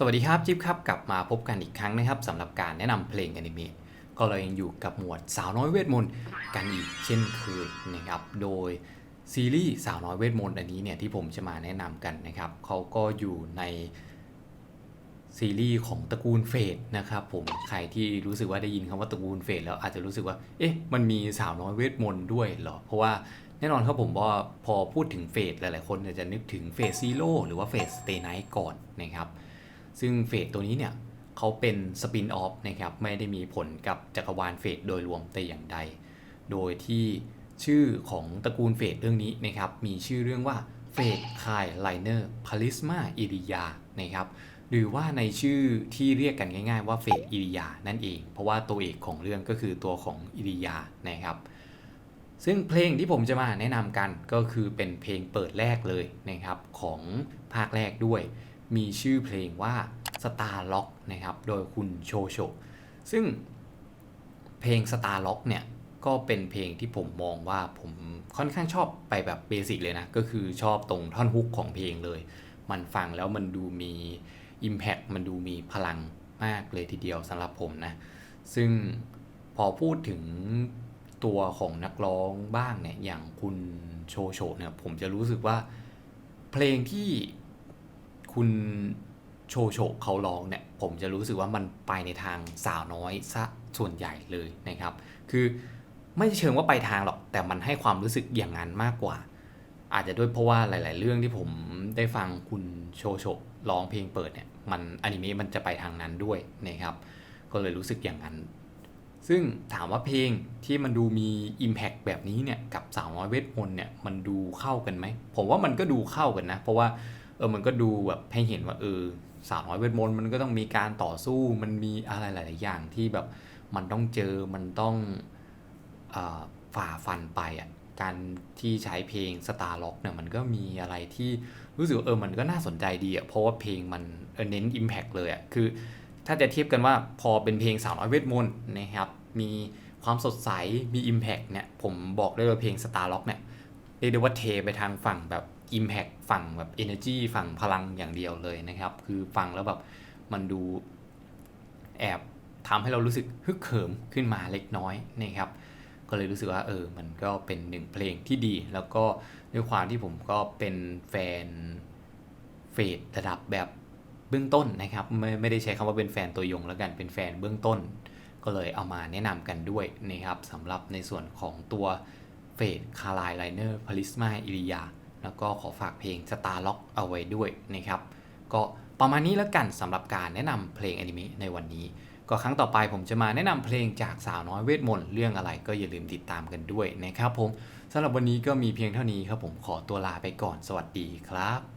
สวัสดีครับจิ๊บครับกลับมาพบกันอีกครั้งนะครับสำหรับการแนะนำเพลงอนิเมะก็เรายังอยู่กับหมวดสาวน้อยเวทมนต์กันอีกเช่นเคยนะครับโดยซีรีส์สาวน้อยเวทมนต์อันนี้เนี่ยที่ผมจะมาแนะนำกันนะครับเขาก็อยู่ในซีรีส์ของตระกูลเฟดนะครับผมใครที่รู้สึกว่าได้ยินคำว่าตระกูลเฟดแล้วอาจจะรู้สึกว่าเอ๊ะมันมีสาวน้อยเวทมนต์ด้วยเหรอเพราะว่าแน่นอนครับผมว่าพอพูดถึงเฟดหลายๆคนจะนึกถึงเฟสซีโร่หรือว่าเฟสสเตย์ไนท์ก่อนนะครับ ซึ่งเฟสตัวนี้เนี่ยเขาเป็นสปินออฟนะครับไม่ได้มีผลกับจักรวาลเฟสโดยรวมแต่อย่างใด โดยที่ชื่อของตระกูลเฟสเรื่องนี้นะครับมีชื่อเรื่องว่าเฟสคายไลเนอร์พาริสมาอิริยานะครับหรือว่าในชื่อที่เรียกกันง่ายๆว่าเฟสอิริยานั่นเอง เพราะว่าตัวเอกของเรื่องก็คือตัวของอิริยานะครับซึ่งเพลงที่ผมจะมาแนะนำกันก็คือเป็นเพลงเปิดแรกเลยนะครับของภาคแรกด้วย มีชื่อเพลงว่า Star Lock นะครับ โดยคุณโชโช ซึ่งเพลง Star Lock เนี่ย ก็เป็นเพลงที่ผมมองว่าผมค่อนข้างชอบไปแบบเบสิกเลยนะ ก็คือชอบตรงท่อนฮุกของเพลงเลย มันฟังแล้วมันดูมี Impact มันดูมีพลังมากเลยทีเดียวสำหรับผมนะ ซึ่งพอพูดถึงตัวของนักร้องบ้างเนี่ย อย่างคุณโชโชเนี่ย ผมจะรู้สึกว่าเพลงที่ คุณโชโชเขาร้องเนี่ยผมจะรู้สึกว่ามันไปในทางสาวน้อยซะส่วนใหญ่เลยนะครับ คือไม่เชิงว่าไปทางหรอก แต่มันให้ความรู้สึกอย่างนั้นมากกว่า อาจจะด้วยเพราะว่าหลาย ๆ เรื่องที่ผมได้ฟังคุณโชโชร้องเพลงเปิดเนี่ยมันอนิเมะมันจะไปทางนั้นด้วยนะครับ ก็เลยรู้สึกอย่างนั้น ซึ่งถามว่าเพลงที่มันดูมี Impact แบบนี้เนี่ยกับสาวน้อยเวทมนต์เนี่ยมันดูเข้ากันไหมผมว่ามันก็ดูเข้ากันนะ เพราะว่า เออมันก็ดูแบบให้เห็นว่าเออสาวน้อยเวทมนต์มันก็ต้องมีการต่อสู้มันมีอะไรหลาย ๆ อย่างที่แบบมันต้องเจอมันต้องอฝ่าฟันไปอะการที่ใช้เพลง Star Lock เนี่ยมันก็มีอะไรที่รู้สึกเออมันก็น่าสนใจดีอะเพราะว่าเพลงมันเออเน้น Impact เลยอะคือ ถ้าจะเทียบกันว่าพอเป็นเพลงสาวน้อยเวทมนต์นะครับมีความสดใสมี Impact เนี่ยผมบอกได้ว่าเพลง Star Lock เนี่ยเรียกได้ว่าเทไปทางฝั่งแบบ Impact ฝั่งแบบ Energy ฝั่งพลังอย่างเดียวเลยนะครับ คือฟังแล้วแบบมันดูแอบทำให้เรารู้สึกฮึกเหิมขึ้นมาเล็กน้อยนะครับ ก็เลยรู้สึกว่าเออ มันก็เป็นหนึ่งเพลงที่ดี แล้วก็ด้วยความที่ผมก็เป็นแฟนเฟดระดับแบบเบื้องต้นนะครับ ไม่ไม่ได้ใช้คำว่าเป็นแฟนตัวยงแล้วกันเป็นแฟนเบื้องต้น ก็เลยเอามาแนะนำกันด้วยนะครับสำหรับในส่วนของตัวเฟดคาร์ไลไลเนอร์พาริสมาอิริยา แล้วก็ขอฝากเพลง Star Lock เอาไว้ด้วยนะครับ ก็ประมาณนี้แล้วกันสำหรับการแนะนำเพลงอนิเมะในวันนี้ ก็ครั้งต่อไปผมจะมาแนะนำเพลงจากสาวน้อยเวทมนต์เรื่องอะไรก็อย่าลืมติดตามกันด้วยนะครับผมสำหรับวันนี้ก็มีเพียงเท่านี้ครับผมขอตัวลาไปก่อนสวัสดีครับ